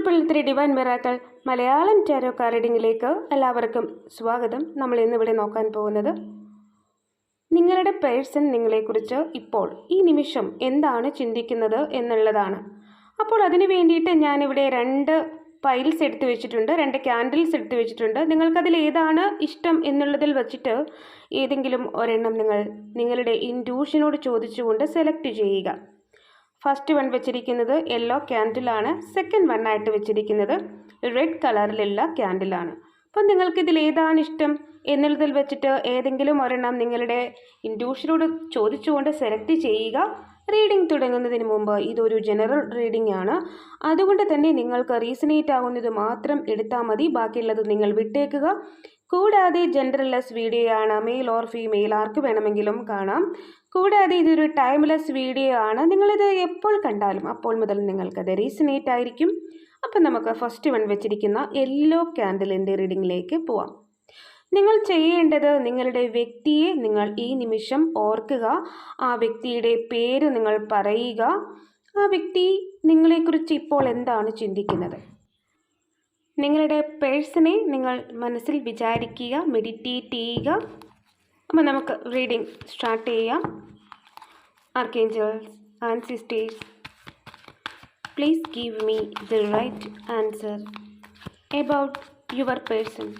Triple three divine miracle Malayalam tarot കാർഡിങ്ങിലേക്ക് എല്ലാവർക്കും സ്വാഗതം. നമ്മൾ ഇന്നിവിടെ നോക്കാൻ പോകുന്നത് നിങ്ങളുടെ പേഴ്സൺ നിങ്ങളെക്കുറിച്ച് ഇപ്പോൾ ഈ നിമിഷം എന്താണ് ചിന്തിക്കുന്നത് എന്നുള്ളതാണ്. അപ്പോൾ അതിന് വേണ്ടിയിട്ട് ഞാനിവിടെ രണ്ട് പൈൽസ് എടുത്തു വെച്ചിട്ടുണ്ട് രണ്ട് ക്യാൻഡിൽസ് എടുത്തു വെച്ചിട്ടുണ്ട്. നിങ്ങൾക്കതിൽ ഏതാണ് ഇഷ്ടം എന്നുള്ളതിൽ വച്ചിട്ട് ഏതെങ്കിലും ഒരെണ്ണം നിങ്ങൾ നിങ്ങളുടെ ഇൻഡ്യൂഷനോട് ചോദിച്ചുകൊണ്ട് സെലക്ട് ചെയ്യുക. ഫസ്റ്റ് വൺ വെച്ചിരിക്കുന്നത് യെല്ലോ ക്യാൻഡിലാണ് സെക്കൻഡ് വൺ ആയിട്ട് വെച്ചിരിക്കുന്നത് റെഡ് കളറിലുള്ള ക്യാൻഡിലാണ് അപ്പം നിങ്ങൾക്കിതിൽ ഏതാണ് ഇഷ്ടം? എന്നുള്ളതിൽ വെച്ചിട്ട് ഏതെങ്കിലും ഒരെണ്ണം നിങ്ങളുടെ ഇൻഡ്യൂഷനോട് ചോദിച്ചുകൊണ്ട് സെലക്ട് ചെയ്യുക. റീഡിംഗ് തുടങ്ങുന്നതിന് മുമ്പ് ഇതൊരു ജനറൽ റീഡിംഗ് ആണ്. അതുകൊണ്ട് തന്നെ നിങ്ങൾക്ക് റീസണേറ്റ് ആവുന്നത് മാത്രം എടുത്താൽ മതി. ബാക്കിയുള്ളത് നിങ്ങൾ വിട്ടേക്കുക. കൂടാതെ ജെൻഡർലെസ് ആണ്. മെയിൽ ഓർ ഫീമെയിൽ ആർക്ക് വേണമെങ്കിലും കാണാം. കൂടാതെ ഇതൊരു ടൈംലെസ് വീഡിയോ ആണ്. നിങ്ങളിത് എപ്പോൾ കണ്ടാലും അപ്പോൾ മുതൽ നിങ്ങൾക്കത് റീസണേറ്റ് ആയിരിക്കും. അപ്പം നമുക്ക് ഫസ്റ്റ് വൺ വെച്ചിരിക്കുന്ന യെല്ലോ ക്യാൻഡിലിന്റെ റീഡിങ്ങിലേക്ക് പോവാം. നിങ്ങൾ ചെയ്യേണ്ടത് നിങ്ങളുടെ വ്യക്തിയെ നിങ്ങൾ ഈ നിമിഷം ഓർക്കുക. ആ വ്യക്തിയുടെ പേര് നിങ്ങൾ പറയുക. ആ വ്യക്തി നിങ്ങളെക്കുറിച്ച് ഇപ്പോൾ എന്താണ് ചിന്തിക്കുന്നത്? നിങ്ങളുടെ പേഴ്സണെ നിങ്ങൾ മനസ്സിൽ വിചാരിക്കുക മെഡിറ്റേറ്റ് ചെയ്യുക. അപ്പോൾ നമുക്ക് റീഡിംഗ് സ്റ്റാർട്ട് ചെയ്യാം. Archangels and sisters please give me the right answer about your person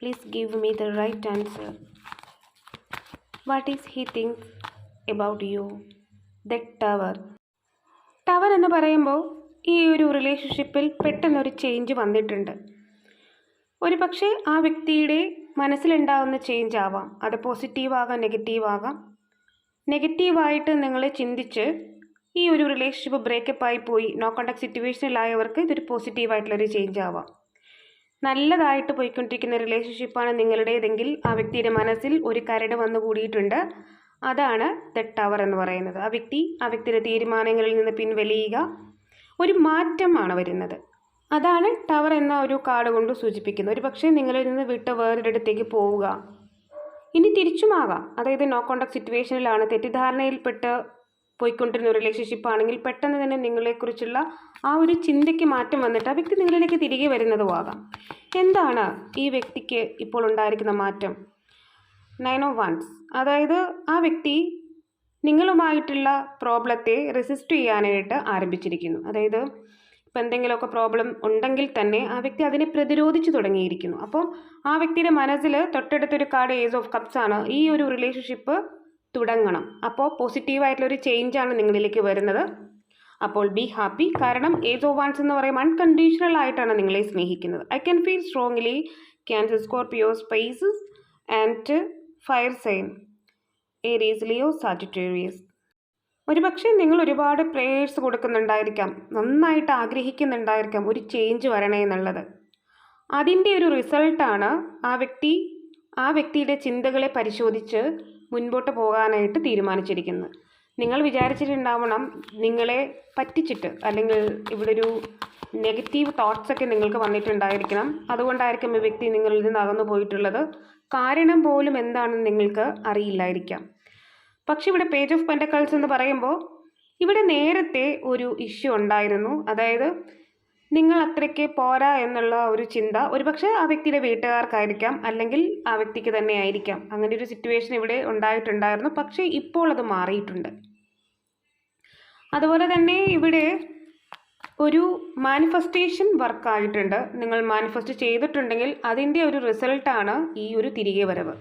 please give me the right answer what is he thinks about you the tower tower എന്ന് പറയുമ്പോൾ ഈ ഒരു റിലേഷൻഷിപ്പിൽ പെട്ടെന്നൊരു ചേഞ്ച് വന്നിട്ടുണ്ട്. ഒരു പക്ഷേ ആ വ്യക്തിയുടെ മനസ്സിലുണ്ടാകുന്ന ചേഞ്ച് ആവാം. അത് പോസിറ്റീവ് ആകാം നെഗറ്റീവ് ആകാം. നെഗറ്റീവായിട്ട് നിങ്ങൾ ചിന്തിച്ച് ഈ ഒരു റിലേഷൻഷിപ്പ് ബ്രേക്കപ്പ് ആയി പോയി നോ കോണ്ടാക്ട് സിറ്റുവേഷനിലായവർക്ക് ഇതൊരു പോസിറ്റീവായിട്ടുള്ളൊരു ചേഞ്ച് ആവാം. നല്ലതായിട്ട് പോയിക്കൊണ്ടിരിക്കുന്ന റിലേഷൻഷിപ്പാണ് നിങ്ങളുടേതെങ്കിൽ ആ വ്യക്തിയുടെ മനസ്സിൽ ഒരു കരട് വന്നു കൂടിയിട്ടുണ്ട്. അതാണ് ദ ടവർ എന്ന് പറയുന്നത്. ആ വ്യക്തി ആ വ്യക്തിയുടെ തീരുമാനങ്ങളിൽ നിന്ന് പിൻവലിയുക. ഒരു മാറ്റമാണ് വരുന്നത്. അതാണ് ടവർ എന്ന ഒരു കാർഡ് കൊണ്ട് സൂചിപ്പിക്കുന്നത്. ഒരു പക്ഷേ നിങ്ങളിൽ നിന്ന് വിട്ട് വേറൊരിടത്തേക്ക് പോവുക. ഇനി തിരിച്ചുമാകാം അതായത് നോ കോണ്ടാക്ട് സിറ്റുവേഷനിലാണ് തെറ്റിദ്ധാരണയിൽപ്പെട്ട് പോയിക്കൊണ്ടിരുന്ന റിലേഷൻഷിപ്പ് ആണെങ്കിൽ പെട്ടെന്ന് തന്നെ നിങ്ങളെക്കുറിച്ചുള്ള ആ ഒരു ചിന്തയ്ക്ക് മാറ്റം വന്നിട്ട് ആ വ്യക്തി നിങ്ങളിലേക്ക് തിരികെ വരുന്നതും ആകാം. എന്താണ് ഈ വ്യക്തിക്ക് ഇപ്പോൾ ഉണ്ടായിരിക്കുന്ന മാറ്റം? Nine of wands. അതായത് ആ വ്യക്തി നിങ്ങളുമായിട്ടുള്ള പ്രോബ്ലത്തെ റെസിസ്റ്റ് ചെയ്യാനായിട്ട് ആരംഭിച്ചിരിക്കുന്നു. അതായത് ഇപ്പം എന്തെങ്കിലുമൊക്കെ പ്രോബ്ലം ഉണ്ടെങ്കിൽ തന്നെ ആ വ്യക്തി അതിനെ പ്രതിരോധിച്ചു തുടങ്ങിയിരിക്കുന്നു. അപ്പോൾ ആ വ്യക്തിയുടെ മനസ്സിൽ തൊട്ടടുത്തൊരു കാർഡ് ഏസ് ഓഫ് കപ്സ് ആണ്. ഈ ഒരു റിലേഷൻഷിപ്പ് തുടങ്ങണം. അപ്പോൾ പോസിറ്റീവായിട്ടുള്ളൊരു ചേഞ്ചാണ് നിങ്ങളിലേക്ക് വരുന്നത്. അപ്പോൾ ബി ഹാപ്പി കാരണം ഏസ് ഓഫ് വാൻസ് എന്ന് പറയുമ്പോൾ അൺകണ്ടീഷണൽ ആയിട്ടാണ് നിങ്ങളെ സ്നേഹിക്കുന്നത്. I can feel strongly Cancer Scorpio Pisces and fire sign Aries Leo Sagittarius ഒരുപക്ഷെ നിങ്ങൾ ഒരുപാട് പ്രേയേഴ്സ് കൊടുക്കുന്നുണ്ടായിരിക്കാം. നന്നായിട്ട് ആഗ്രഹിക്കുന്നുണ്ടായിരിക്കാം ഒരു ചേഞ്ച് വരണേ എന്നുള്ളത്. അതിന്റെ ഒരു റിസൾട്ടാണ് ആ വ്യക്തി ആ വ്യക്തിയുടെ ചിന്തകളെ പരിശോധിച്ച് മുൻപോട്ട് പോകാനായിട്ട് തീരുമാനിച്ചിരിക്കുന്നത്. നിങ്ങൾ വിചാരിച്ചിട്ടുണ്ടാവണം നിങ്ങളെ പറ്റിച്ചിട്ട് അല്ലെങ്കിൽ ഇവിടെ ഒരു നെഗറ്റീവ് തോട്ട്സൊക്കെ നിങ്ങൾക്ക് വന്നിട്ടുണ്ടായിരിക്കണം. അതുകൊണ്ടായിരിക്കും ഈ വ്യക്തി നിങ്ങളിൽ നിന്ന് അകന്നു പോയിട്ടുള്ളത്. കാരണം പോലും എന്താണെന്ന് നിങ്ങൾക്ക് അറിയില്ലായിരിക്കാം. പക്ഷെ ഇവിടെ പേജ് ഓഫ് പെന്റക്കൾസ് എന്ന് പറയുമ്പോൾ ഇവിടെ നേരത്തെ ഒരു ഇഷ്യൂ ഉണ്ടായിരുന്നു. അതായത് നിങ്ങൾ അത്രയ്ക്ക് പോരാ എന്നുള്ള ഒരു ചിന്ത ഒരുപക്ഷെ ആ വ്യക്തിയുടെ വീട്ടുകാർക്കായിരിക്കാം അല്ലെങ്കിൽ ആ വ്യക്തിക്ക് തന്നെ ആയിരിക്കാം. അങ്ങനെ ഒരു സിറ്റുവേഷൻ ഇവിടെ ഉണ്ടായിട്ടുണ്ടായിരുന്നു. പക്ഷേ ഇപ്പോൾ അത് മാറിയിട്ടുണ്ട്. അതുപോലെ തന്നെ ഇവിടെ ഒരു മാനിഫെസ്റ്റേഷൻ വർക്കായിട്ടുണ്ട് നിങ്ങൾ മാനിഫെസ്റ്റ് ചെയ്തിട്ടുണ്ടെങ്കിൽ അതിന്റെ ഒരു റിസൾട്ടാണ് ഈ ഒരു തിരികെ വരവ്.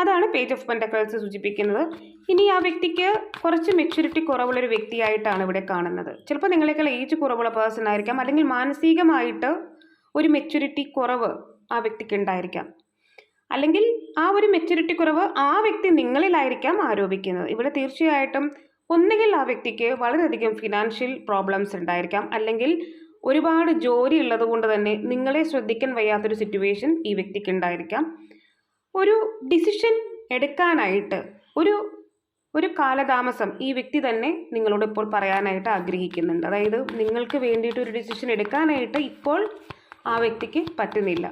അതാണ് പേജ് ഓഫ് പെന്റക്കൾസ് സൂചിപ്പിക്കുന്നത്. ഇനി ആ വ്യക്തിക്ക് കുറച്ച് മെച്യൂരിറ്റി കുറവുള്ളൊരു വ്യക്തിയായിട്ടാണ് ഇവിടെ കാണുന്നത്. ചിലപ്പോൾ നിങ്ങളെക്കാൾ ഏജ് കുറവുള്ള പേഴ്സൺ ആയിരിക്കാം. അല്ലെങ്കിൽ മാനസികമായിട്ട് ഒരു മെച്യൂരിറ്റി കുറവ് ആ വ്യക്തിക്ക് ഉണ്ടായിരിക്കാം. അല്ലെങ്കിൽ ആ ഒരു മെച്യൂരിറ്റി കുറവ് ആ വ്യക്തി നിങ്ങളിലായിരിക്കാം ആരോപിക്കുന്നത്. ഇവിടെ തീർച്ചയായിട്ടും ഒന്നുകിൽ ആ വ്യക്തിക്ക് വളരെയധികം ഫിനാൻഷ്യൽ പ്രോബ്ലംസ് ഉണ്ടായിരിക്കാം. അല്ലെങ്കിൽ ഒരുപാട് ജോലി ഉള്ളത് കൊണ്ട് തന്നെ നിങ്ങളെ ശ്രദ്ധിക്കാൻ വയ്യാത്തൊരു സിറ്റുവേഷൻ ഈ വ്യക്തിക്ക് ഉണ്ടായിരിക്കാം. ഒരു ഡിസിഷൻ എടുക്കാനായിട്ട് ഒരു ഒരു കാലതാമസം ഈ വ്യക്തി തന്നെ നിങ്ങളോട് ഇപ്പോൾ പറയാനായിട്ട് ആഗ്രഹിക്കുന്നുണ്ട്. അതായത് നിങ്ങൾക്ക് വേണ്ടിയിട്ട് ഒരു ഡിസിഷൻ എടുക്കാനായിട്ട് ഇപ്പോൾ ആ വ്യക്തിക്ക് പറ്റുന്നില്ല.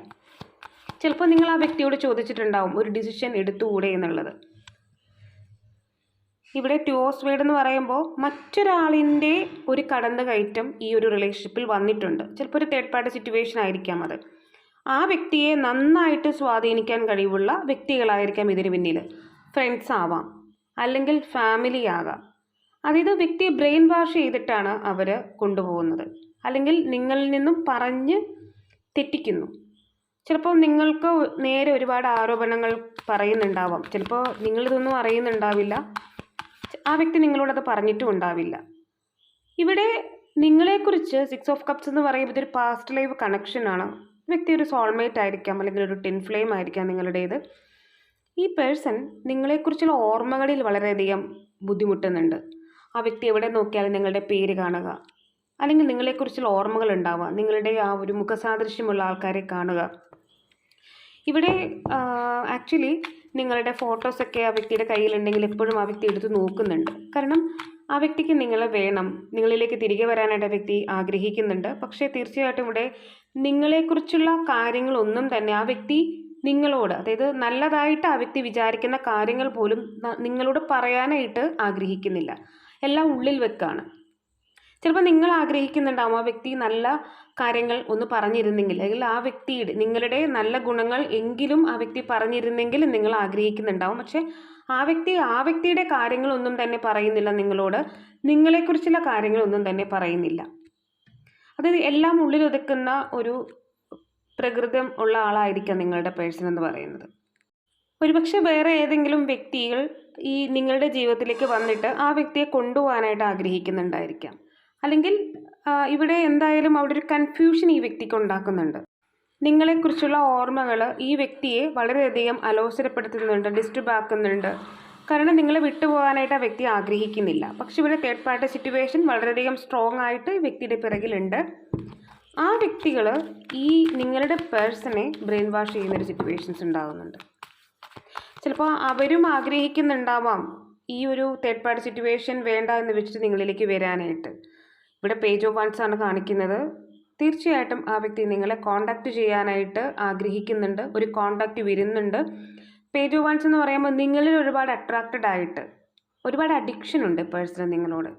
ചിലപ്പോൾ നിങ്ങൾ ആ വ്യക്തിയോട് ചോദിച്ചിട്ടുണ്ടാവും ഒരു ഡിസിഷൻ എടുത്തുകൂടെ എന്നുള്ളത്. ഇവിടെ ട്യൂസ് വേഡ് എന്ന് പറയുമ്പോൾ മറ്റൊരാളിന്റെ ഒരു കടന്നു കയറ്റം ഈ ഒരു റിലേഷൻഷിപ്പിൽ വന്നിട്ടുണ്ട്. ചിലപ്പോൾ ഒരു തേർഡ് പാർട്ടി സിറ്റുവേഷൻ ആയിരിക്കാം അത്. ആ വ്യക്തിയെ നന്നായിട്ട് സ്വാധീനിക്കാൻ കഴിവുള്ള വ്യക്തികളായിരിക്കാം ഇതിന് പിന്നിൽ ഫ്രണ്ട്സ് ആവാം അല്ലെങ്കിൽ ഫാമിലി ആകാം. അതായത് വ്യക്തിയെ ബ്രെയിൻ വാഷ് ചെയ്തിട്ടാണ് അവർ കൊണ്ടുപോകുന്നത്. അല്ലെങ്കിൽ നിങ്ങളിൽ നിന്നും പറഞ്ഞ് തെറ്റിക്കുന്നു. ചിലപ്പോൾ നിങ്ങൾക്ക് നേരെ ഒരുപാട് ആരോപണങ്ങൾ പറയുന്നുണ്ടാവാം. ചിലപ്പോൾ നിങ്ങളിതൊന്നും അറിയുന്നുണ്ടാവില്ല. ആ വ്യക്തി നിങ്ങളോടത് പറഞ്ഞിട്ടും ഉണ്ടാവില്ല. ഇവിടെ നിങ്ങളെക്കുറിച്ച് സിക്സ് ഓഫ് കപ്സ് എന്ന് പറയുമ്പോൾ ഇതൊരു പാസ്റ്റ് ലൈഫ് കണക്ഷനാണ്. വ്യക്തി ഒരു സോൾമേറ്റ് ആയിരിക്കാം അല്ലെങ്കിൽ ഒരു ടിൻ ഫ്ലെയിം ആയിരിക്കാം നിങ്ങളുടേത്. ഈ പേഴ്സൺ നിങ്ങളെക്കുറിച്ചുള്ള ഓർമ്മകളിൽ വളരെയധികം ബുദ്ധിമുട്ടുന്നുണ്ട്. ആ വ്യക്തി എവിടെ നോക്കിയാലും നിങ്ങളുടെ പേര് കാണുക. അല്ലെങ്കിൽ നിങ്ങളെക്കുറിച്ചുള്ള ഓർമ്മകൾ ഉണ്ടാവുക. നിങ്ങളുടെ ആ ഒരു മുഖസാദൃശ്യമുള്ള ആൾക്കാരെ കാണുക. ഇവിടെ ആക്ച്വലി നിങ്ങളുടെ ഫോട്ടോസൊക്കെ ആ വ്യക്തിയുടെ കയ്യിലുണ്ടെങ്കിൽ എപ്പോഴും ആ വ്യക്തി എടുത്ത് നോക്കുന്നുണ്ട്. കാരണം ആ വ്യക്തിക്ക് നിങ്ങളെ വേണം. നിങ്ങളിലേക്ക് തിരികെ വരാനായിട്ട് ആ വ്യക്തി ആഗ്രഹിക്കുന്നുണ്ട്. പക്ഷേ തീർച്ചയായിട്ടും ഇവിടെ നിങ്ങളെക്കുറിച്ചുള്ള കാര്യങ്ങളൊന്നും തന്നെ ആ വ്യക്തി നിങ്ങളോട് അതായത് നല്ലതായിട്ട് ആ വ്യക്തി വിചാരിക്കുന്ന കാര്യങ്ങൾ പോലും നിങ്ങളോട് പറയാനായിട്ട് ആഗ്രഹിക്കുന്നില്ല. എല്ലാം ഉള്ളിൽ വെക്കാണ്. ചിലപ്പോൾ നിങ്ങൾ ആഗ്രഹിക്കുന്നുണ്ടാവും ആ വ്യക്തി നല്ല കാര്യങ്ങൾ ഒന്ന് പറഞ്ഞിരുന്നെങ്കിൽ അല്ലെങ്കിൽ ആ വ്യക്തിയുടെ നിങ്ങളുടെ നല്ല ഗുണങ്ങൾ എങ്കിലും ആ വ്യക്തി പറഞ്ഞിരുന്നെങ്കിൽ നിങ്ങൾ ആഗ്രഹിക്കുന്നുണ്ടാവും. പക്ഷേ ആ വ്യക്തി ആ വ്യക്തിയുടെ കാര്യങ്ങളൊന്നും തന്നെ പറയുന്നില്ല നിങ്ങളോട്. നിങ്ങളെക്കുറിച്ചുള്ള കാര്യങ്ങളൊന്നും തന്നെ പറയുന്നില്ല. അതായത് എല്ലാം ഉള്ളിലൊതുക്കുന്ന ഒരു പ്രകൃതം ഉള്ള ആളായിരിക്കാം നിങ്ങളുടെ പേഴ്സൺ എന്ന് പറയുന്നത്. ഒരുപക്ഷെ വേറെ ഏതെങ്കിലും വ്യക്തികൾ ഈ നിങ്ങളുടെ ജീവിതത്തിലേക്ക് വന്നിട്ട് ആ വ്യക്തിയെ കൊണ്ടുപോകാനായിട്ട് ആഗ്രഹിക്കുന്നുണ്ടായിരിക്കാം. അല്ലെങ്കിൽ ഇവിടെ എന്തായാലും അവിടെ ഒരു കൺഫ്യൂഷൻ ഈ വ്യക്തിക്ക് ഉണ്ടാക്കുന്നുണ്ട്. നിങ്ങളെക്കുറിച്ചുള്ള ഓർമ്മകൾ ഈ വ്യക്തിയെ വളരെയധികം അലോസരപ്പെടുത്തുന്നുണ്ട് ഡിസ്റ്റർബ് ആക്കുന്നുണ്ട്. കാരണം നിങ്ങളെ വിട്ടുപോകാനായിട്ട് ആ വ്യക്തി ആഗ്രഹിക്കുന്നില്ല. പക്ഷെ ഇവിടെ തേർഡ് പാർട്ടി സിറ്റുവേഷൻ വളരെയധികം സ്ട്രോങ് ആയിട്ട് വ്യക്തിയുടെ പിറകിലുണ്ട്. ആ വ്യക്തികൾ ഈ നിങ്ങളുടെ പേഴ്സണെ ബ്രെയിൻ വാഷ് ചെയ്യുന്നൊരു സിറ്റുവേഷൻസ് ഉണ്ടാകുന്നുണ്ട് ചിലപ്പോൾ അവരും ആഗ്രഹിക്കുന്നുണ്ടാവാം ഈ ഒരു തേർഡ് പാർട്ടി സിറ്റുവേഷൻ വേണ്ട എന്ന് വെച്ചിട്ട് നിങ്ങളിലേക്ക് വരാനായിട്ട്. ഇവിടെ പേജ് ഓഫ് വൺസ് ആണ് കാണിക്കുന്നത്. തീർച്ചയായിട്ടും ആ വ്യക്തി നിങ്ങളെ കോണ്ടാക്ട് ചെയ്യാനായിട്ട് ആഗ്രഹിക്കുന്നുണ്ട് ഒരു കോണ്ടാക്റ്റ് വരുന്നുണ്ട്. പേജ് വൺസ് എന്ന് പറയുമ്പോൾ നിങ്ങളിൽ ഒരുപാട് അട്രാക്റ്റഡ് ആയിട്ട് ഒരുപാട് അഡിക്ഷൻ ഉണ്ട് പേഴ്സണൽ നിങ്ങളോട്.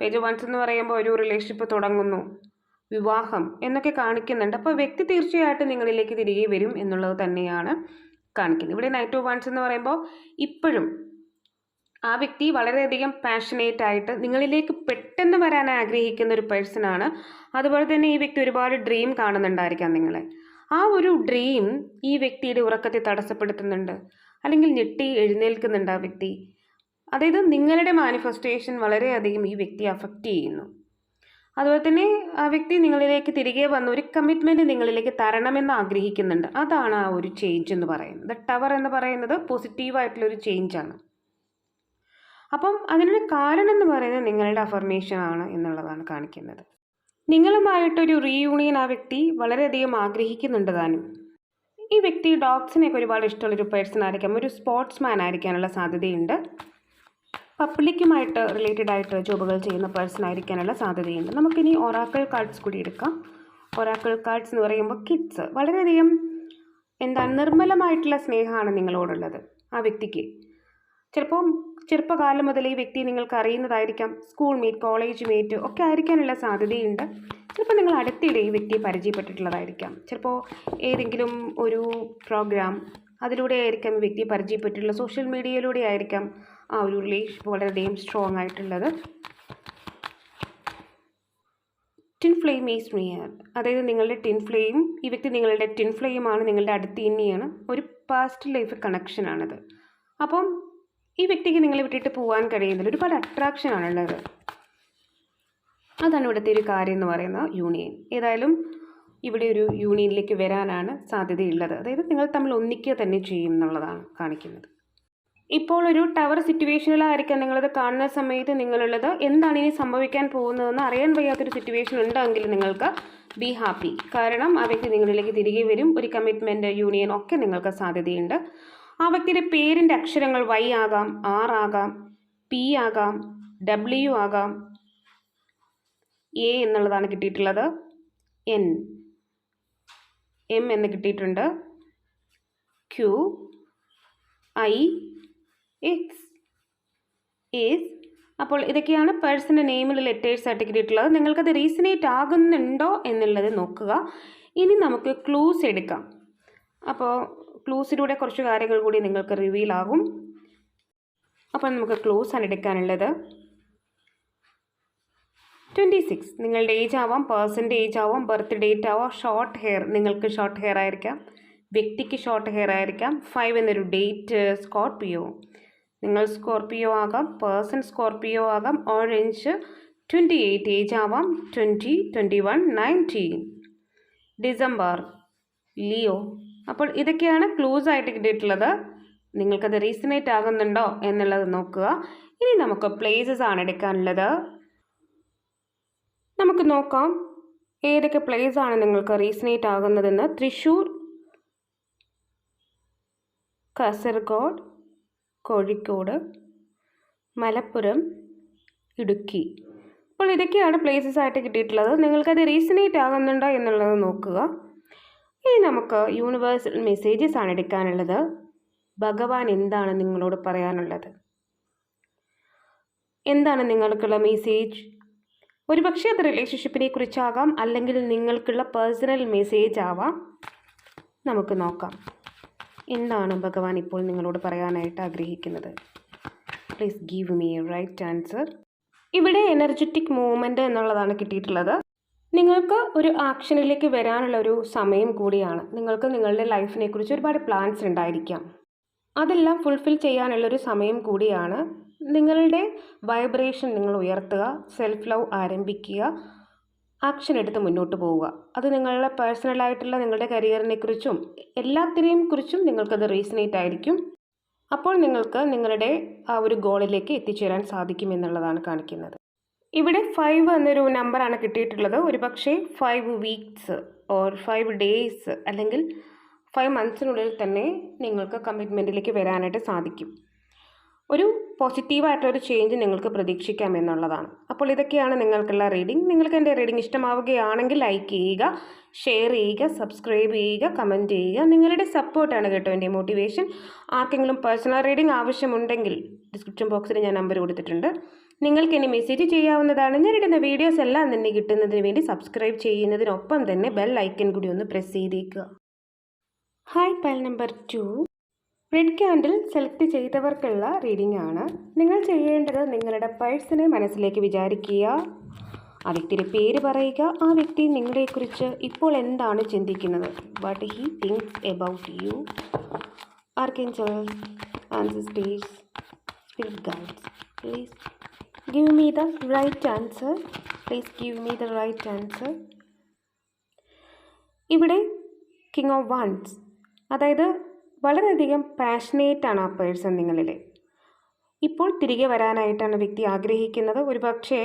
പേജ് വൺസ് എന്ന് പറയുമ്പോൾ ഒരു റിലേഷൻഷിപ്പ് തുടങ്ങുന്നു വിവാഹം എന്നൊക്കെ കാണിക്കുന്നുണ്ട്. അപ്പോൾ വ്യക്തി തീർച്ചയായിട്ടും നിങ്ങളിലേക്ക് തിരികെ വരും എന്നുള്ളത് തന്നെയാണ് കാണിക്കുന്നത്. ഇവിടെ നൈറ്റ് ഓഫ് വൺസ് എന്ന് പറയുമ്പോൾ ഇപ്പോഴും ആ വ്യക്തി വളരെയധികം പാഷനേറ്റ് ആയിട്ട് നിങ്ങളിലേക്ക് പെട്ടെന്ന് വരാൻ ആഗ്രഹിക്കുന്ന ഒരു പേഴ്സണാണ് അതുപോലെ തന്നെ ഈ വ്യക്തി ഒരുപാട് ഡ്രീം കാണുന്നുണ്ടായിരിക്കാം നിങ്ങളെ. ആ ഒരു ഡ്രീം ഈ വ്യക്തിയുടെ ഉറക്കത്തെ തടസ്സപ്പെടുത്തുന്നുണ്ട്. അല്ലെങ്കിൽ ഞെട്ടി എഴുന്നേൽക്കുന്നുണ്ട് ആ വ്യക്തി. അതായത് നിങ്ങളുടെ മാനിഫെസ്റ്റേഷൻ വളരെയധികം ഈ വ്യക്തി അഫക്റ്റ് ചെയ്യുന്നു. അതുപോലെ തന്നെ ആ വ്യക്തി നിങ്ങളിലേക്ക് തിരികെ വന്ന ഒരു കമ്മിറ്റ്മെന്റ് നിങ്ങളിലേക്ക് തരണമെന്ന് ആഗ്രഹിക്കുന്നുണ്ട്. അതാണ് ആ ഒരു ചേഞ്ച് എന്ന് പറയുന്നത്. ടവർ എന്ന് പറയുന്നത് പോസിറ്റീവായിട്ടുള്ളൊരു ആണ്. അപ്പം അതിനുള്ള കാരണം എന്ന് പറയുന്നത് നിങ്ങളുടെ അഫർമേഷൻ ആണ് എന്നുള്ളതാണ് കാണിക്കുന്നത്. നിങ്ങളുമായിട്ടൊരു റീയൂണിയൻ ആ വ്യക്തി വളരെയധികം ആഗ്രഹിക്കുന്നുണ്ട് താനും. ഈ വ്യക്തി ഡോഗ്സിനെയൊക്കെ ഒരുപാട് ഇഷ്ടമുള്ളൊരു പേഴ്സൺ ആയിരിക്കാം. ഒരു സ്പോർട്സ്മാൻ ആയിരിക്കാനുള്ള സാധ്യതയുണ്ട്. പബ്ലിക്കുമായിട്ട് റിലേറ്റഡ് ആയിട്ട് ജോബുകൾ ചെയ്യുന്ന പേഴ്സൺ ആയിരിക്കാനുള്ള സാധ്യതയുണ്ട്. നമുക്കിനി ഒറാക്കിൾ കാർഡ്സ് കൂടി എടുക്കാം. ഒറാക്കിൾ കാർഡ്സ് എന്ന് പറയുമ്പോൾ കിഡ്സ് വളരെയധികം എന്താണ് നിർമ്മലമായിട്ടുള്ള സ്നേഹമാണ് നിങ്ങളോടുള്ളത് ആ വ്യക്തിക്ക്. ചിലപ്പോൾ ചെറുപ്പകാലം മുതൽ ഈ വ്യക്തി നിങ്ങൾക്ക് അറിയുന്നതായിരിക്കാം. സ്കൂൾ മീറ്റ് കോളേജ് മീറ്റ് ഒക്കെ ആയിരിക്കാനുള്ള സാധ്യതയുണ്ട്. ചിലപ്പോൾ നിങ്ങൾ അടുത്തിടെ ഈ വ്യക്തിയെ പരിചയപ്പെട്ടിട്ടുള്ളതായിരിക്കാം. ചിലപ്പോൾ ഏതെങ്കിലും ഒരു പ്രോഗ്രാം അതിലൂടെ ആയിരിക്കാം ഈ വ്യക്തിയെ പരിചയപ്പെട്ടിട്ടുള്ള സോഷ്യൽ മീഡിയയിലൂടെ ആയിരിക്കാം ആ ഒരു റിലേഷൻഷിപ്പ് വളരെയധികം സ്ട്രോങ് ആയിട്ടുള്ളത്. Twin flame is near. അതായത് നിങ്ങളുടെ ടിൻ ഫ്ലെയിം ഈ വ്യക്തി നിങ്ങളുടെ ടിൻ ഫ്ലെയിമാണ് നിങ്ങളുടെ അടുത്ത് തന്നെയാണ്. ഒരു പാസ്റ്റ് ലൈഫ് കണക്ഷനാണത് അപ്പം ഈ വ്യക്തിക്ക് നിങ്ങളെ വിട്ടിട്ട് പോകാൻ കഴിയുന്നില്ല. ഒരുപാട് അട്രാക്ഷൻ ആണുള്ളത് അതാണ് ഇവിടുത്തെ ഒരു കാര്യം എന്ന് പറയുന്ന യൂണിയൻ ഏതായാലും ഇവിടെ ഒരു യൂണിയനിലേക്ക് വരാനാണ് സാധ്യതയുള്ളത്. അതായത് നിങ്ങൾ തമ്മിൽ ഒന്നിക്കുക തന്നെ ചെയ്യും എന്നുള്ളതാണ് കാണിക്കുന്നത്. ഇപ്പോൾ ഒരു ടവർ സിറ്റുവേഷനിലായിരിക്കാം നിങ്ങളത് കാണുന്ന സമയത്ത് നിങ്ങളുള്ളത്. എന്താണ് ഇനി സംഭവിക്കാൻ പോകുന്നതെന്ന് അറിയാൻ വയ്യാത്തൊരു സിറ്റുവേഷൻ ഉണ്ടെങ്കിൽ നിങ്ങൾക്ക് ബി ഹാപ്പി കാരണം ആ വ്യക്തി നിങ്ങളിലേക്ക് തിരികെ വരും. ഒരു കമ്മിറ്റ്മെന്റ് യൂണിയൻ ഒക്കെ നിങ്ങൾക്ക് സാധ്യതയുണ്ട്. ആ വ്യക്തിയുടെ പേരിന്റെ അക്ഷരങ്ങൾ വൈ ആകാം ആർ ആകാം പി ആകാം ഡബ്ല്യു ആകാം. എ എന്നുള്ളതാണ് കിട്ടിയിട്ടുള്ളത്. എൻ എം എന്ന് കിട്ടിയിട്ടുണ്ട്. ക്യു ഐ എക്സ് എസ് അപ്പോൾ ഇതൊക്കെയാണ് പേഴ്സന്റെ നെയിമിൽ ലെറ്റേഴ്സ് ആയിട്ട് കിട്ടിയിട്ടുള്ളത്. നിങ്ങൾക്കത് റീസണേറ്റ് ആകുന്നുണ്ടോ എന്നുള്ളത് നോക്കുക. ഇനി നമുക്ക് ക്ലൂസ് എടുക്കാം. അപ്പോൾ ക്ലൂസിലൂടെ കുറച്ച് കാര്യങ്ങൾ കൂടി നിങ്ങൾക്ക് റിവീൽ ആകും അപ്പോൾ നമുക്ക് ക്ലൂസ് ആണ് എടുക്കാനുള്ളത്. Twenty six. നിങ്ങളുടെ ഏജ് ആവാം പേഴ്സന്റെ ഏജ് ആവാം ബർത്ത് ഡേറ്റ് ആവാം ഷോർട്ട് ഹെയർ. നിങ്ങൾക്ക് ഷോർട്ട് ഹെയർ ആയിരിക്കാം. വ്യക്തിക്ക് ഷോർട്ട് ഹെയർ ആയിരിക്കാം. ഫൈവ് എന്നൊരു ഡേറ്റ് സ്കോർപ്പിയോ. നിങ്ങൾ സ്കോർപ്പിയോ ആകാം പേഴ്സൺ സ്കോർപ്പിയോ ആകാം ഓറഞ്ച് ട്വന്റി എയ്റ്റ് ഏജ് ആവാം twenty twenty one nineteen December. Leo. അപ്പോൾ ഇതൊക്കെയാണ് ക്ലൂസ് ആയിട്ട് കിട്ടിയിട്ടുള്ളത്. നിങ്ങൾക്കത് റീസണേറ്റ് ആകുന്നുണ്ടോ എന്നുള്ളത് നോക്കുക. ഇനി നമുക്ക് പ്ലേസസ് ആണ് എടുക്കാനുള്ളത്. നമുക്ക് നോക്കാം. ഏതൊക്കെ പ്ലേസ് ആണ് നിങ്ങൾക്ക് റീസണേറ്റ് ആകുന്നതെന്ന്? തൃശ്ശൂർ കാസർഗോഡ് കോഴിക്കോട് മലപ്പുറം ഇടുക്കി. അപ്പോൾ ഇതൊക്കെയാണ് പ്ലേസസ് ആയിട്ട് കിട്ടിയിട്ടുള്ളത്. നിങ്ങൾക്കത് റീസണേറ്റ് ആകുന്നുണ്ടോ എന്നുള്ളത് നോക്കുക. ഇനി നമുക്ക് യൂണിവേഴ്സൽ മെസ്സേജസ് ആണ് എടുക്കാനുള്ളത്. ഭഗവാൻ എന്താണ് നിങ്ങളോട് പറയാനുള്ളത്? എന്താണ് നിങ്ങൾക്കുള്ള മെസ്സേജ് ഒരുപക്ഷെ അത് റിലേഷൻഷിപ്പിനെ കുറിച്ചാകാം അല്ലെങ്കിൽ നിങ്ങൾക്കുള്ള പേഴ്സണൽ മെസ്സേജ് ആവാം. നമുക്ക് നോക്കാം. എന്താണ് ഭഗവാൻ ഇപ്പോൾ നിങ്ങളോട് പറയാനായിട്ട് ആഗ്രഹിക്കുന്നത്? Please give me right answer ഇവിടെ എനർജറ്റിക് മൂവ്മെന്റ് എന്നുള്ളതാണ് കിട്ടിയിട്ടുള്ളത്. നിങ്ങൾക്ക് ഒരു ആക്ഷനിലേക്ക് വരാനുള്ള ഒരു സമയം കൂടിയാണ്. നിങ്ങൾക്ക് നിങ്ങളുടെ ലൈഫിനെ കുറിച്ച് ഒരുപാട് പ്ലാൻസ് ഉണ്ടായിരിക്കാം. അതെല്ലാം ഫുൾഫിൽ ചെയ്യാനുള്ളൊരു സമയം കൂടിയാണ്. നിങ്ങളുടെ വൈബ്രേഷൻ നിങ്ങൾ ഉയർത്തുക സെൽഫ് ലവ് ആരംഭിക്കുക ആക്ഷൻ എടുത്ത് മുന്നോട്ട് പോവുക. അത് നിങ്ങളുടെ പേഴ്സണലായിട്ടുള്ള നിങ്ങളുടെ കരിയറിനെ കുറിച്ചും എല്ലാത്തിനെയും കുറിച്ചും നിങ്ങൾക്കത് റീസണേറ്റ് ആയിരിക്കും. അപ്പോൾ നിങ്ങൾക്ക് നിങ്ങളുടെ ആ ഒരു ഗോളിലേക്ക് എത്തിച്ചേരാൻ സാധിക്കുമെന്നുള്ളതാണ് കാണിക്കുന്നത്. ഇവിടെ ഫൈവ് എന്നൊരു നമ്പറാണ് കിട്ടിയിട്ടുള്ളത്. ഒരുപക്ഷെ five weeks or five days അല്ലെങ്കിൽ ഫൈവ് മന്ത്സിനുള്ളിൽ തന്നെ നിങ്ങൾക്ക് കമ്മിറ്റ്മെന്റിലേക്ക് വരാനായിട്ട് സാധിക്കും. ഒരു പോസിറ്റീവായിട്ടൊരു ചേഞ്ച് നിങ്ങൾക്ക് പ്രതീക്ഷിക്കാം എന്നുള്ളതാണ്. അപ്പോൾ ഇതൊക്കെയാണ് നിങ്ങൾക്കുള്ള റീഡിംഗ് നിങ്ങൾക്ക് എന്റെ റീഡിംഗ് ഇഷ്ടമാവുകയാണെങ്കിൽ ലൈക്ക് ചെയ്യുക ഷെയർ ചെയ്യുക സബ്സ്ക്രൈബ് ചെയ്യുക കമന്റ് ചെയ്യുക. നിങ്ങളുടെ സപ്പോർട്ടാണ് കേട്ടോ എന്റെ മോട്ടിവേഷൻ ആർക്കെങ്കിലും പേഴ്സണൽ റീഡിംഗ് ആവശ്യമുണ്ടെങ്കിൽ ഡിസ്ക്രിപ്ഷൻ ബോക്സിൽ ഞാൻ നമ്പർ കൊടുത്തിട്ടുണ്ട്. നിങ്ങൾക്ക് മെസ്സേജ് ചെയ്യാവുന്നതാണ്. ഞാനിടുന്ന വീഡിയോസ് എല്ലാം തന്നെ കിട്ടുന്നതിന് വേണ്ടി സബ്സ്ക്രൈബ് ചെയ്യുന്നതിനൊപ്പം തന്നെ ബെൽ ഐക്കൺ കൂടി ഒന്ന് പ്രസ് ചെയ്തേക്കുക. Hi pal number two red candle select ചെയ്തവർക്കുള്ള reading ആണ്. നിങ്ങൾ ചെയ്യേണ്ടത് നിങ്ങളുടെ പേഴ്സണെ മനസ്സിലേക്ക് വിചാരിക്കുക. ആ വ്യക്തിയുടെ പേര് പറയുക. ആ വ്യക്തി നിങ്ങളെക്കുറിച്ച് ഇപ്പോൾ എന്താണ് ചിന്തിക്കുന്നത്? What he thinks about you archangel ancestors spirit guides please give me the right answer please give me the right answer ഇവിടെ കിങ് ഓഫ് വൺസ് അതായത് വളരെയധികം ആണ് ആ പേഴ്സൺ നിങ്ങളിൽ ഇപ്പോൾ തിരികെ വരാനായിട്ടാണ് വ്യക്തി ആഗ്രഹിക്കുന്നത്. ഒരു പക്ഷേ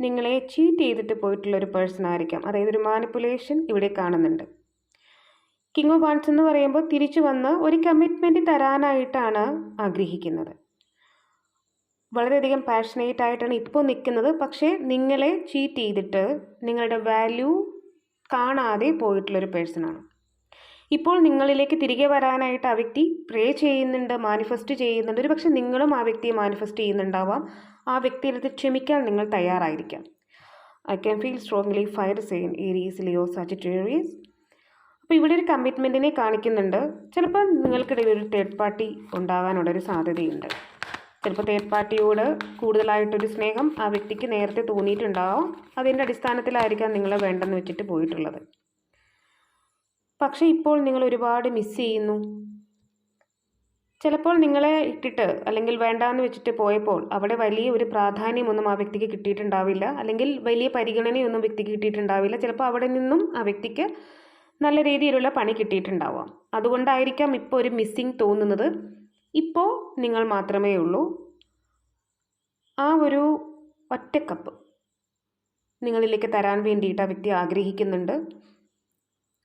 നിങ്ങളെ ചീറ്റ് ചെയ്തിട്ട് പോയിട്ടുള്ള ഒരു പേഴ്സൺ ആയിരിക്കാം. അതായത് ഒരു മാനിപ്പുലേഷൻ ഇവിടെ കാണുന്നുണ്ട്. കിങ് ഓഫ് വാൺസ് എന്ന് പറയുമ്പോൾ തിരിച്ചു വന്ന് ഒരു കമ്മിറ്റ്മെന്റ് തരാനായിട്ടാണ് ആഗ്രഹിക്കുന്നത്. വളരെയധികം പാഷനേറ്റ് ആയിട്ടാണ് ഇപ്പോൾ നിൽക്കുന്നത്. പക്ഷേ നിങ്ങളെ ചീറ്റ് ചെയ്തിട്ട് നിങ്ങളുടെ വാല്യൂ കാണാതെ പോയിട്ടുള്ളൊരു പേഴ്സണാണ് ഇപ്പോൾ നിങ്ങളിലേക്ക് തിരികെ വരാനായിട്ട് ആ വ്യക്തി പ്രേ ചെയ്യുന്നുണ്ട് മാനിഫെസ്റ്റ് ചെയ്യുന്നുണ്ട്. ഒരു പക്ഷേ നിങ്ങളും ആ വ്യക്തിയെ മാനിഫെസ്റ്റ് ചെയ്യുന്നുണ്ടാവാം. ആ വ്യക്തിയുടെ അടുത്ത് ക്ഷമിക്കാൻ നിങ്ങൾ തയ്യാറായിരിക്കാം. I can feel strongly fire sign Aries Leo Sagittarius അപ്പോൾ ഇവിടെ ഒരു കമ്മിറ്റ്മെന്റിനെ കാണിക്കുന്നുണ്ട്. ചിലപ്പോൾ നിങ്ങൾക്കിടയിൽ ഒരു തേർഡ് പാർട്ടി ഉണ്ടാകാനുള്ളൊരു സാധ്യതയുണ്ട്. ചിലപ്പോൾ തേർഡ് പാർട്ടിയോട് കൂടുതലായിട്ടൊരു സ്നേഹം ആ വ്യക്തിക്ക് നേരത്തെ തോന്നിയിട്ടുണ്ടാവും. അതിന്റെ അടിസ്ഥാനത്തിലായിരിക്കാം നിങ്ങളെ വേണ്ടെന്ന് വെച്ചിട്ട് പോയിട്ടുള്ളത്. പക്ഷേ ഇപ്പോൾ നിങ്ങൾ ഒരുപാട് മിസ് ചെയ്യുന്നു. ചിലപ്പോൾ നിങ്ങളെ ഇട്ടിട്ട് അല്ലെങ്കിൽ വേണ്ടാന്ന് വെച്ചിട്ട് പോയപ്പോൾ അവിടെ വലിയ ഒരു പ്രാധാന്യമൊന്നും ആ വ്യക്തിക്ക് കിട്ടിയിട്ടുണ്ടാവില്ല. അല്ലെങ്കിൽ വലിയ പരിഗണനയൊന്നും വ്യക്തിക്ക് കിട്ടിയിട്ടുണ്ടാവില്ല. ചിലപ്പോൾ അവിടെ നിന്നും ആ വ്യക്തിക്ക് നല്ല രീതിയിലുള്ള പണി കിട്ടിയിട്ടുണ്ടാവാം. അതുകൊണ്ടായിരിക്കാം ഇപ്പോൾ ഒരു മിസ്സിങ് തോന്നുന്നത്. ഇപ്പോൾ നിങ്ങൾ മാത്രമേ ഉള്ളൂ. ആ ഒരു ഒറ്റ കപ്പ് നിങ്ങളിലേക്ക് തരാൻ വേണ്ടിയിട്ട് ആ വ്യക്തി ആഗ്രഹിക്കുന്നുണ്ട്.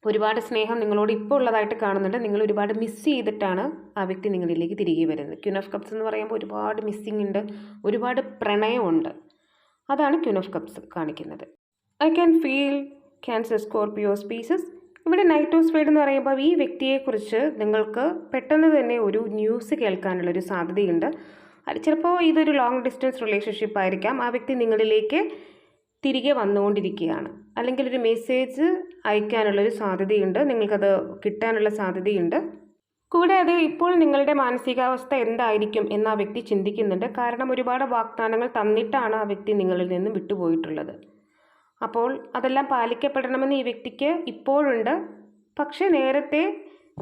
ഒരുപാട് സ്നേഹം നിങ്ങളോട് ഇപ്പോൾ ഉള്ളതായിട്ട് കാണുന്നുണ്ട്. നിങ്ങൾ ഒരുപാട് മിസ് ചെയ്തിട്ടാണ് ആ വ്യക്തി നിങ്ങളിലേക്ക് തിരികെ വരുന്നത്. ക്യൂൻ ഓഫ് കപ്സ് എന്ന് പറയുമ്പോൾ ഒരുപാട് മിസ്സിംഗ് ഉണ്ട് ഒരുപാട് പ്രണയമുണ്ട്. അതാണ് ക്യൂൻ ഓഫ് കപ്സ് കാണിക്കുന്നത്. I can feel Cancer Scorpio Pisces ഇവിടെ നൈറ്റ് ഓഫ് സ്പീഡ് എന്ന് പറയുമ്പോൾ ഈ വ്യക്തിയെക്കുറിച്ച് നിങ്ങൾക്ക് പെട്ടെന്ന് തന്നെ ഒരു ന്യൂസ് കേൾക്കാനുള്ളൊരു സാധ്യതയുണ്ട്. ചിലപ്പോൾ ഇതൊരു ലോങ് ഡിസ്റ്റൻസ് റിലേഷൻഷിപ്പ് ആയിരിക്കാം. ആ വ്യക്തി നിങ്ങളിലേക്ക് തിരികെ വന്നുകൊണ്ടിരിക്കുകയാണ്. അല്ലെങ്കിൽ ഒരു മെസ്സേജ് അയക്കാനുള്ളൊരു സാധ്യതയുണ്ട്. നിങ്ങൾക്കത് കിട്ടാനുള്ള സാധ്യതയുണ്ട്. കൂടാതെ ഇപ്പോൾ നിങ്ങളുടെ മാനസികാവസ്ഥ എന്തായിരിക്കും എന്ന് ആ വ്യക്തി ചിന്തിക്കുന്നുണ്ട്. കാരണം ഒരുപാട് വാഗ്ദാനങ്ങൾ തന്നിട്ടാണ് ആ വ്യക്തി നിങ്ങളിൽ നിന്നും വിട്ടുപോയിട്ടുള്ളത്. അപ്പോൾ അതെല്ലാം പാലിക്കപ്പെടണമെന്ന് ഈ വ്യക്തിക്ക് ഇപ്പോഴുണ്ട്. പക്ഷേ നേരത്തെ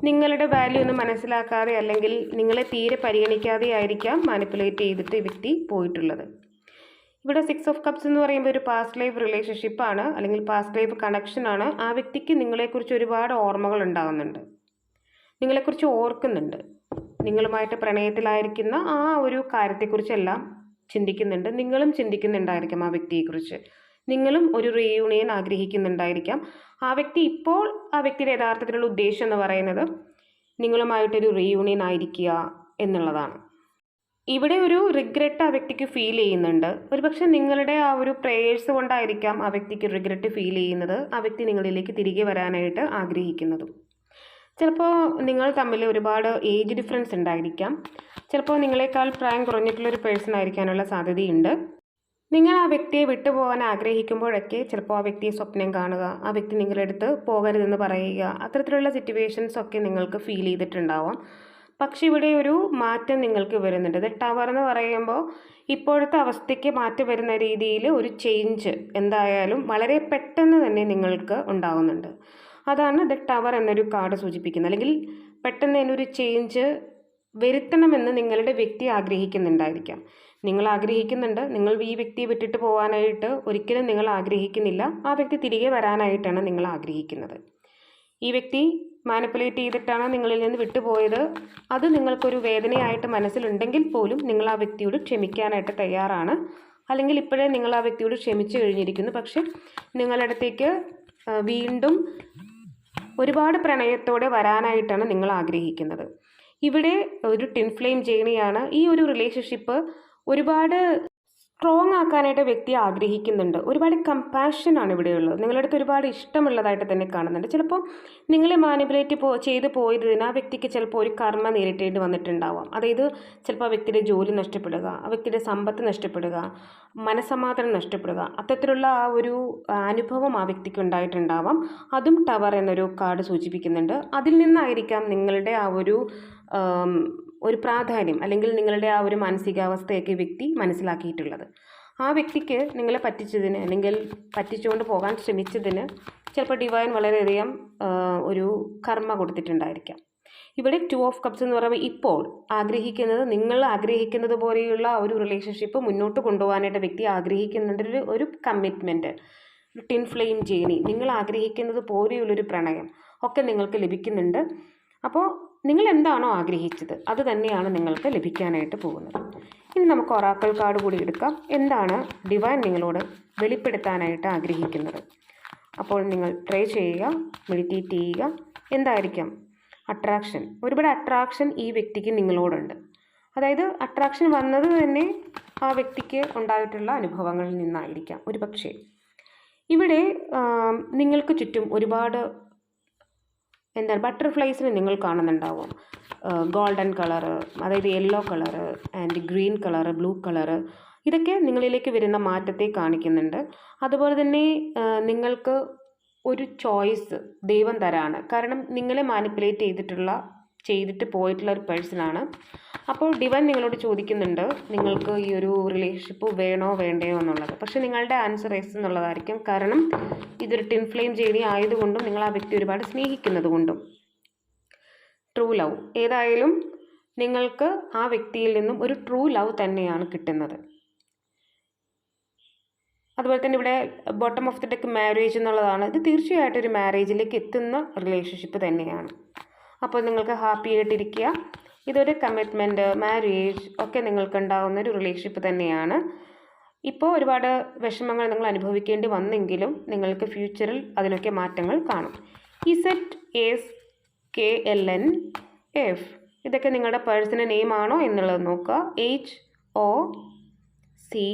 നിങ്ങളുടെ വാല്യൂ ഒന്നും മനസ്സിലാക്കാതെ അല്ലെങ്കിൽ നിങ്ങളെ തീരെ പരിഗണിക്കാതെ ആയിരിക്കാം മാനിപ്പുലേറ്റ് ചെയ്തിട്ട് ഈ വ്യക്തി പോയിട്ടുള്ളത്. ഇവിടെ സിക്സ് ഓഫ് കപ്സ് എന്ന് പറയുമ്പോൾ ഒരു പാസ്റ്റ് ലൈഫ് റിലേഷൻഷിപ്പാണ് അല്ലെങ്കിൽ പാസ്റ്റ് ലൈഫ് കണക്ഷനാണ് ആ വ്യക്തിക്ക് നിങ്ങളെക്കുറിച്ച് ഒരുപാട് ഓർമ്മകൾ ഉണ്ടാകുന്നുണ്ട്. നിങ്ങളെക്കുറിച്ച് ഓർക്കുന്നുണ്ട്. നിങ്ങളുമായിട്ട് പ്രണയത്തിലായിരിക്കുന്ന ആ ഒരു കാര്യത്തെക്കുറിച്ചെല്ലാം ചിന്തിക്കുന്നുണ്ട്. നിങ്ങളും ചിന്തിക്കുന്നുണ്ടായിരിക്കും ആ വ്യക്തിയെക്കുറിച്ച്. നിങ്ങളും ഒരു റീയൂണിയൻ ആഗ്രഹിക്കുന്നുണ്ടായിരിക്കാം. ആ വ്യക്തി ഇപ്പോൾ ആ വ്യക്തിയുടെ യഥാർത്ഥത്തിലുള്ള ഉദ്ദേശം എന്ന് പറയുന്നത് നിങ്ങളുമായിട്ടൊരു റീയൂണിയൻ ആയിരിക്കുക എന്നുള്ളതാണ്. ഇവിടെ ഒരു റിഗ്രറ്റ് ആ വ്യക്തിക്ക് ഫീൽ ചെയ്യുന്നുണ്ട്. ഒരുപക്ഷെ നിങ്ങളുടെ ആ ഒരു പ്രേയേഴ്സ് കൊണ്ടായിരിക്കാം ആ വ്യക്തിക്ക് റിഗ്രറ്റ് ഫീൽ ചെയ്യുന്നത് ആ വ്യക്തി നിങ്ങളിലേക്ക് തിരികെ വരാനായിട്ട് ആഗ്രഹിക്കുന്നതും. ചിലപ്പോൾ നിങ്ങൾ തമ്മിൽ ഒരുപാട് ഏജ് ഡിഫറൻസ് ഉണ്ടായിരിക്കാം. ചിലപ്പോൾ നിങ്ങളെക്കാൾ പ്രായം കുറഞ്ഞിട്ടുള്ളൊരു പേഴ്സൺ ആയിരിക്കാനുള്ള സാധ്യതയുണ്ട്. നിങ്ങൾ ആ വ്യക്തിയെ വിട്ടുപോകാൻ ആഗ്രഹിക്കുമ്പോഴൊക്കെ ചിലപ്പോൾ ആ വ്യക്തിയെ സ്വപ്നം കാണുക ആ വ്യക്തി നിങ്ങളുടെ അടുത്ത് പോകരുതെന്ന് പറയുക അത്തരത്തിലുള്ള സിറ്റുവേഷൻസ് ഒക്കെ നിങ്ങൾക്ക് ഫീൽ ചെയ്തിട്ടുണ്ടാവാം. പക്ഷെ ഇവിടെ ഒരു മാറ്റം നിങ്ങൾക്ക് വരുന്നുണ്ട്. ഇത് ടവർ എന്ന് പറയുമ്പോൾ ഇപ്പോഴത്തെ അവസ്ഥയ്ക്ക് മാറ്റം വരുന്ന രീതിയിൽ ഒരു ചേഞ്ച് എന്തായാലും വളരെ പെട്ടെന്ന് തന്നെ നിങ്ങൾക്ക് ഉണ്ടാകുന്നുണ്ട് അതാണ് ദ ടവർ എന്നൊരു കാർഡ് സൂചിപ്പിക്കുന്നത്. അല്ലെങ്കിൽ പെട്ടെന്ന് തന്നെ ഒരു ചേഞ്ച് വരുത്തണമെന്ന് നിങ്ങളുടെ വ്യക്തി ആഗ്രഹിക്കുന്നുണ്ടായിരിക്കാം. നിങ്ങൾ ആഗ്രഹിക്കുന്നുണ്ട്. നിങ്ങൾ ഈ വ്യക്തിയെ വിട്ടിട്ട് പോകാനായിട്ട് ഒരിക്കലും നിങ്ങൾ ആഗ്രഹിക്കുന്നില്ല. ആ വ്യക്തി തിരികെ വരാനായിട്ടാണ് നിങ്ങൾ ആഗ്രഹിക്കുന്നത്. ഈ വ്യക്തി മാനിപ്പുലേറ്റ് ചെയ്തിട്ടാണ് നിങ്ങളിൽ നിന്ന് വിട്ടുപോയത്. അത് നിങ്ങൾക്കൊരു വേദനയായിട്ട് മനസ്സിലുണ്ടെങ്കിൽ പോലും നിങ്ങൾ ആ വ്യക്തിയോട് ക്ഷമിക്കാനായിട്ട് തയ്യാറാണ്. അല്ലെങ്കിൽ ഇപ്പോഴേ നിങ്ങൾ ആ വ്യക്തിയോട് ക്ഷമിച്ചു കഴിഞ്ഞിരിക്കുന്നു. പക്ഷെ നിങ്ങളടുത്തേക്ക് വീണ്ടും ഒരുപാട് പ്രണയത്തോടെ വരാനായിട്ടാണ് നിങ്ങൾ ആഗ്രഹിക്കുന്നത്. ഇവിടെ ഒരു ടിൻ ഫ്ലെയിം ജേണിയാണ് ഈ ഒരു റിലേഷൻഷിപ്പ് ഒരുപാട് സ്ട്രോങ് ആക്കാനായിട്ട് വ്യക്തി ആഗ്രഹിക്കുന്നുണ്ട്. ഒരുപാട് കമ്പാഷൻ ആണ് ഇവിടെയുള്ളത്. നിങ്ങളുടെ അടുത്ത് ഒരുപാട് ഇഷ്ടമുള്ളതായിട്ട് തന്നെ കാണുന്നുണ്ട്. ചിലപ്പോൾ നിങ്ങളെ മാനിപ്പുലേറ്റ് പോ ചെയ്ത് പോയതിന് ആ വ്യക്തിക്ക് ചിലപ്പോൾ ഒരു കർമ്മ നേരിട്ടേണ്ടി വന്നിട്ടുണ്ടാവാം. അതായത് ചിലപ്പോൾ ആ വ്യക്തിയുടെ ജോലി നഷ്ടപ്പെടുക ആ വ്യക്തിയുടെ സമ്പത്ത് നഷ്ടപ്പെടുക മനസമാധാനം നഷ്ടപ്പെടുക അത്തരത്തിലുള്ള ആ ഒരു അനുഭവം ആ വ്യക്തിക്ക് ഉണ്ടായിട്ടുണ്ടാവാം. അതും ടവർ എന്നൊരു കാർഡ് സൂചിപ്പിക്കുന്നുണ്ട്. അതിൽ നിന്നായിരിക്കാം നിങ്ങളുടെ ആ ഒരു ഒരു പ്രാധാന്യം അല്ലെങ്കിൽ നിങ്ങളുടെ ആ ഒരു മാനസികാവസ്ഥയൊക്കെ വ്യക്തി മനസ്സിലാക്കിയിട്ടുള്ളത്. ആ വ്യക്തിക്ക് നിങ്ങളെ പറ്റിച്ചതിന് അല്ലെങ്കിൽ പറ്റിച്ചുകൊണ്ട് പോകാൻ ശ്രമിച്ചതിന് ചിലപ്പോൾ ഡിവൈൻ വളരെയധികം ഒരു കർമ്മ കൊടുത്തിട്ടുണ്ടായിരിക്കാം. ഇവിടെ ടു ഓഫ് കപ്സ് എന്ന് പറയുമ്പോൾ ഇപ്പോൾ ആഗ്രഹിക്കുന്നത് നിങ്ങൾ ആഗ്രഹിക്കുന്നത് പോലെയുള്ള ഒരു റിലേഷൻഷിപ്പ് മുന്നോട്ട് കൊണ്ടുപോകാനായിട്ട് വ്യക്തി ആഗ്രഹിക്കുന്നതിന്റെ ഒരു കമ്മിറ്റ്മെന്റ് ടിൻ ഫ്ലെയിം ജേണി നിങ്ങൾ ആഗ്രഹിക്കുന്നത് പോലെയുള്ളൊരു പ്രണയം ഒക്കെ നിങ്ങൾക്ക് ലഭിക്കുന്നുണ്ട്. അപ്പോൾ നിങ്ങൾ എന്താണോ ആഗ്രഹിച്ചത് അത് തന്നെയാണ് നിങ്ങൾക്ക് ലഭിക്കാനായിട്ട് പോകുന്നത്. ഇനി നമുക്ക് ഒറാക്കൾ കാർഡ് കൂടി എടുക്കാം. എന്താണ് ഡിവൈൻ നിങ്ങളോട് വെളിപ്പെടുത്താനായിട്ട് ആഗ്രഹിക്കുന്നത്? അപ്പോൾ നിങ്ങൾ ട്രൈ ചെയ്യുക മെഡിറ്റേറ്റ് ചെയ്യുക. എന്തായിരിക്കാം? അട്രാക്ഷൻ. ഒരുപാട് അട്രാക്ഷൻ ഈ വ്യക്തിക്ക് നിങ്ങളോടുണ്ട്. അതായത് അട്രാക്ഷൻ വന്നത് തന്നെ ആ വ്യക്തിക്ക് ഉണ്ടായിട്ടുള്ള അനുഭവങ്ങളിൽ നിന്നായിരിക്കാം. ഒരു പക്ഷേ ഇവിടെ നിങ്ങൾക്ക് ചുറ്റും ഒരുപാട് എന്താണ് ബട്ടർഫ്ലൈസിനെ നിങ്ങൾ കാണുന്നുണ്ടാവും. ഗോൾഡൻ കളറ് അതായത് yellow colour and green colour blue colour ഇതൊക്കെ നിങ്ങളിലേക്ക് വരുന്ന മാറ്റത്തെ കാണിക്കുന്നുണ്ട്. അതുപോലെ തന്നെ നിങ്ങൾക്ക് ഒരു ചോയ്സ് ദൈവം തരാണ്. കാരണം നിങ്ങളെ മാനിപ്പുലേറ്റ് ചെയ്തിട്ടുള്ള ചെയ്തിട്ട് പോയിട്ടുള്ള ഒരു പേഴ്സണാണ്. അപ്പോൾ ഡിവൻ നിങ്ങളോട് ചോദിക്കുന്നുണ്ട് നിങ്ങൾക്ക് ഈ ഒരു റിലേഷൻഷിപ്പ് വേണോ വേണ്ടയോ എന്നുള്ളത്. പക്ഷേ നിങ്ങളുടെ ആൻസർ എസ് എന്നുള്ളതായിരിക്കും. കാരണം ഇതൊരു ടിൻ ഫ്ലെയിം ജേണി ആയതുകൊണ്ടും നിങ്ങൾ ആ വ്യക്തി ഒരുപാട് സ്നേഹിക്കുന്നത് കൊണ്ടും ട്രൂ ലവ് ഏതായാലും നിങ്ങൾക്ക് ആ വ്യക്തിയിൽ നിന്നും ഒരു ട്രൂ ലവ് തന്നെയാണ് കിട്ടുന്നത്. അതുപോലെ തന്നെ ഇവിടെ bottom of the deck marriage എന്നുള്ളതാണ്. ഇത് തീർച്ചയായിട്ടും ഒരു മാരേജിലേക്ക് എത്തുന്ന റിലേഷൻഷിപ്പ് തന്നെയാണ്. അപ്പോൾ നിങ്ങൾക്ക് ഹാപ്പി ആയിട്ടിരിക്കുക. ഇതൊരു കമ്മിറ്റ്മെന്റ് മാരേജ് ഒക്കെ നിങ്ങൾക്ക് ഉണ്ടാകുന്ന ഒരു റിലേഷൻഷിപ്പ് തന്നെയാണ്. ഇപ്പോൾ ഒരുപാട് വിഷമങ്ങൾ നിങ്ങൾ അനുഭവിക്കേണ്ടി വന്നെങ്കിലും നിങ്ങൾക്ക് ഫ്യൂച്ചറിൽ അതിനൊക്കെ മാറ്റങ്ങൾ കാണും. Z S K L N F ഇതൊക്കെ നിങ്ങളുടെ പേഴ്സണൽ നെയിം ആണോ എന്നുള്ളത് നോക്കുക. എച്ച് ഒ സി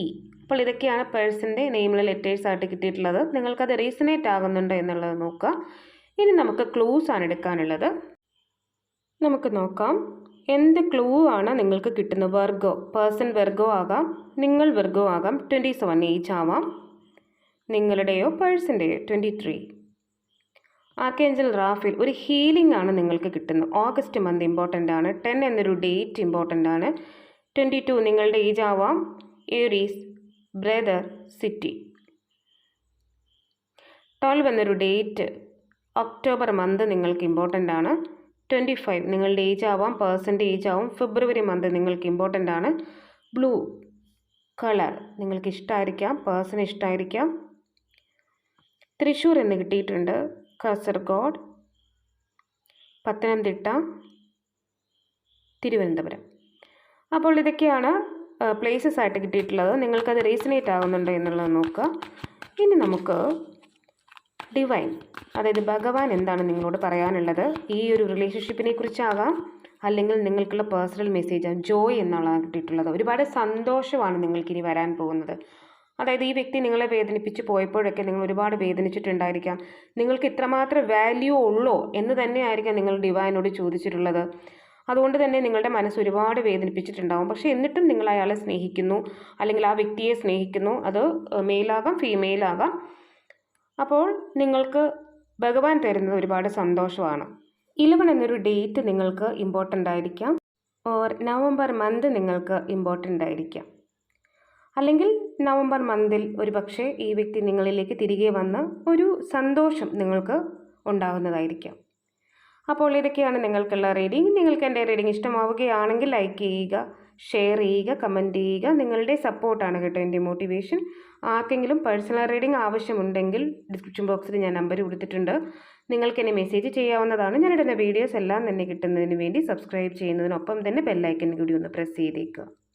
ഇ അപ്പോൾ ഇതൊക്കെയാണ് പേഴ്സന്റെ നെയിമിലെ ലെറ്റേഴ്സ് ആയിട്ട് കിട്ടിയിട്ടുള്ളത്. നിങ്ങൾക്കത് റീസണേറ്റ് ആകുന്നുണ്ടോ എന്നുള്ളത് നോക്കുക. ഇനി നമുക്ക് ക്ലൂസ് ആണ് എടുക്കാനുള്ളത്. നമുക്ക് നോക്കാം. എന്ത് ക്ലൂ ആണ് നിങ്ങൾക്ക് കിട്ടുന്നത് വെർഗോ പേഴ്സൺ വെർഗോ ആകാം നിങ്ങൾ വെർഗോ ആകാം ട്വന്റി സെവൻ ഏജ് ആവാം. നിങ്ങളുടെയോ പേഴ്സന്റെയോ ട്വന്റി ത്രീ ആർക്കേഞ്ചൽ റാഫിൽ ഒരു ഹീലിംഗ് ആണ് നിങ്ങൾക്ക് കിട്ടുന്നത്. ഓഗസ്റ്റ് മന്ത് ഇമ്പോർട്ടന്റ് ആണ്. ടെൻ എന്നൊരു ഡേറ്റ് ഇമ്പോർട്ടന്റ് ആണ്. ട്വന്റി ടു നിങ്ങളുടെ ഏജ് ആവാം. ഏരീസ് ബ്രദർ സിറ്റി ട്വൽവ് എന്നൊരു ഡേറ്റ് ഒക്ടോബർ മന്ത് നിങ്ങൾക്ക് ഇമ്പോർട്ടന്റ് ആണ്. ട്വന്റി ഫൈവ് നിങ്ങളുടെ ഏജ് ആവാം പേഴ്സന്റേജ് ആവും. ഫെബ്രുവരി മന്ത് നിങ്ങൾക്ക് ഇമ്പോർട്ടന്റ് ആണ്. ബ്ലൂ കളർ നിങ്ങൾക്ക് ഇഷ്ടമായിരിക്കാം പേഴ്സൺ ഇഷ്ടമായിരിക്കാം തൃശ്ശൂർ എന്ന് കിട്ടിയിട്ടുണ്ട് കാസർഗോഡ് പത്തനംതിട്ട തിരുവനന്തപുരം. അപ്പോൾ ഇതൊക്കെയാണ് പ്ലേസസ് ആയിട്ട് കിട്ടിയിട്ടുള്ളത്. നിങ്ങൾക്കത് റീസണേറ്റ് ആകുന്നുണ്ടോ എന്നുള്ളത് നോക്കുക. ഇനി നമുക്ക് ഡിവൈൻ അതായത് ഭഗവാൻ എന്താണ് നിങ്ങളോട് പറയാനുള്ളത്? ഈ ഒരു റിലേഷൻഷിപ്പിനെ കുറിച്ചാകാം അല്ലെങ്കിൽ നിങ്ങൾക്കുള്ള പേഴ്സണൽ മെസ്സേജ് ജോയ് എന്നുള്ളതാണ് കിട്ടിയിട്ടുള്ളത്. ഒരുപാട് സന്തോഷമാണ് നിങ്ങൾക്കിനി വരാൻ പോകുന്നത്. അതായത് ഈ വ്യക്തി നിങ്ങളെ വേദനിപ്പിച്ച് പോയപ്പോഴൊക്കെ നിങ്ങൾ ഒരുപാട് വേദനിച്ചിട്ടുണ്ടായിരിക്കാം. നിങ്ങൾക്ക് ഇത്രമാത്രം വാല്യൂ ഉള്ളോ എന്ന് തന്നെയായിരിക്കാം നിങ്ങൾ ഡിവൈനോട് ചോദിച്ചിട്ടുള്ളത്. അതുകൊണ്ട് തന്നെ നിങ്ങളുടെ മനസ്സ് ഒരുപാട് വേദനിപ്പിച്ചിട്ടുണ്ടാവും. പക്ഷേ എന്നിട്ടും നിങ്ങൾ അയാളെ സ്നേഹിക്കുന്നു. അല്ലെങ്കിൽ ആ വ്യക്തിയെ സ്നേഹിക്കുന്നു. അത് മെയിലാകാം ഫീമെയിലാകാം അപ്പോൾ നിങ്ങൾക്ക് ഭഗവാൻ തരുന്നത് ഒരുപാട് സന്തോഷമാണ്. ഇലവൻ എന്നൊരു ഡേറ്റ് നിങ്ങൾക്ക് ഇമ്പോർട്ടന്റ് ആയിരിക്കാം. ഓർ നവംബർ മന്ത് നിങ്ങൾക്ക് ഇമ്പോർട്ടന്റ് ആയിരിക്കാം. അല്ലെങ്കിൽ നവംബർ മന്തിൽ ഒരു പക്ഷേ ഈ വ്യക്തി നിങ്ങളിലേക്ക് തിരികെ വന്ന ഒരു സന്തോഷം നിങ്ങൾക്ക് ഉണ്ടാകുന്നതായിരിക്കാം അപ്പോൾ ഇതൊക്കെയാണ് നിങ്ങൾക്കുള്ള റീഡിംഗ് നിങ്ങൾക്ക് എന്റെ റീഡിംഗ് ഇഷ്ടമാവുകയാണെങ്കിൽ ലൈക്ക് ചെയ്യുക. ഷെയർ ചെയ്യുക കമന്റ് ചെയ്യുക. നിങ്ങളുടെ സപ്പോർട്ടാണ് കേട്ടോ എന്റെ മോട്ടിവേഷൻ. ആർക്കെങ്കിലും പേഴ്സണൽ റീഡിംഗ് ആവശ്യമുണ്ടെങ്കിൽ ഡിസ്ക്രിപ്ഷൻ ബോക്സിൽ ഞാൻ നമ്പർ കൊടുത്തിട്ടുണ്ട്. നിങ്ങൾക്ക് എന്നെ മെസ്സേജ് ചെയ്യാവുന്നതാണ്. ഞാനിടുന്ന വീഡിയോസ് എല്ലാം തന്നെ കിട്ടുന്നതിന് വേണ്ടി സബ്സ്ക്രൈബ് ചെയ്യുന്നതിനൊപ്പം തന്നെ ബെല്ലൈക്കൻ കൂടി ഒന്ന് പ്രസ് ചെയ്തേക്കുക.